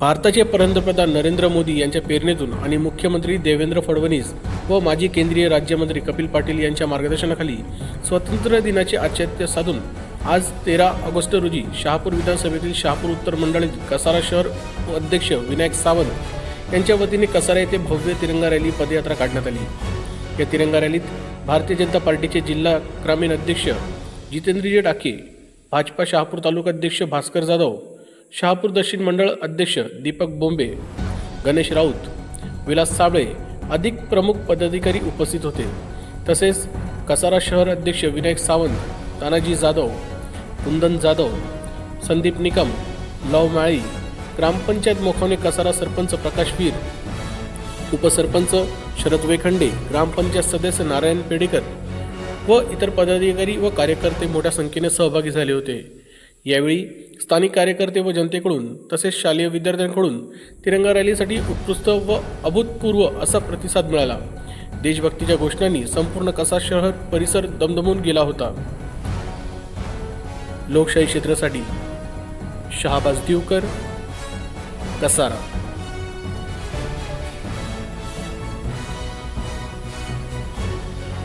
भारताचे पंतप्रधान नरेंद्र मोदी यांच्या प्रेरणेतून आणि मुख्यमंत्री देवेंद्र फडणवीस व माजी केंद्रीय राज्यमंत्री कपिल पाटील यांच्या मार्गदर्शनाखाली स्वातंत्र्य दिनाचे औचित्य साधून आज तेरा ऑगस्ट रोजी शहापूर विधानसभेतील शहापूर उत्तर मंडळातील कसारा शहर अध्यक्ष विनायक सावंत यांच्या वतीने कसारा येथे भव्य तिरंगा रॅली पदयात्रा काढण्यात आली. या तिरंगा रॅलीत भारतीय जनता पार्टीचे जिल्हा ग्रामीण अध्यक्ष जितेंद्रजी डाके भाजपा शहापूर तालुका अध्यक्ष भास्कर जाधव शहापूर दक्षिण मंडळ अध्यक्ष दीपक बोंबे गणेश राऊत विलास साबळे अधिक प्रमुख पदाधिकारी उपस्थित होते. तसेच कसारा शहर अध्यक्ष विनायक सावंत तानाजी जाधव कुंदन जाधव संदीप निकम लव माळी ग्रामपंचायत मोखवणे कसारा सरपंच प्रकाश वीर उपसरपंच शरद वेखंडे ग्रामपंचायत सदस्य नारायण पेडेकर व इतर पदाधिकारी व कार्यकर्ते मोठ्या संख्येने सहभागी झाले होते. यावेळी स्थानिक कार्यकर्ते व जनतेकडून तसेच शालेय विद्यार्थ्यांकडून तिरंगा रॅलीसाठी उत्कृष्ट व अभूतपूर्व असा प्रतिसाद मिळाला. देशभक्तीच्या घोषणांनी संपूर्ण कसा शहर परिसर दमदमून गेला होता. लोकशाही क्षेत्रासाठी शहाबाज दिवकर कसारा.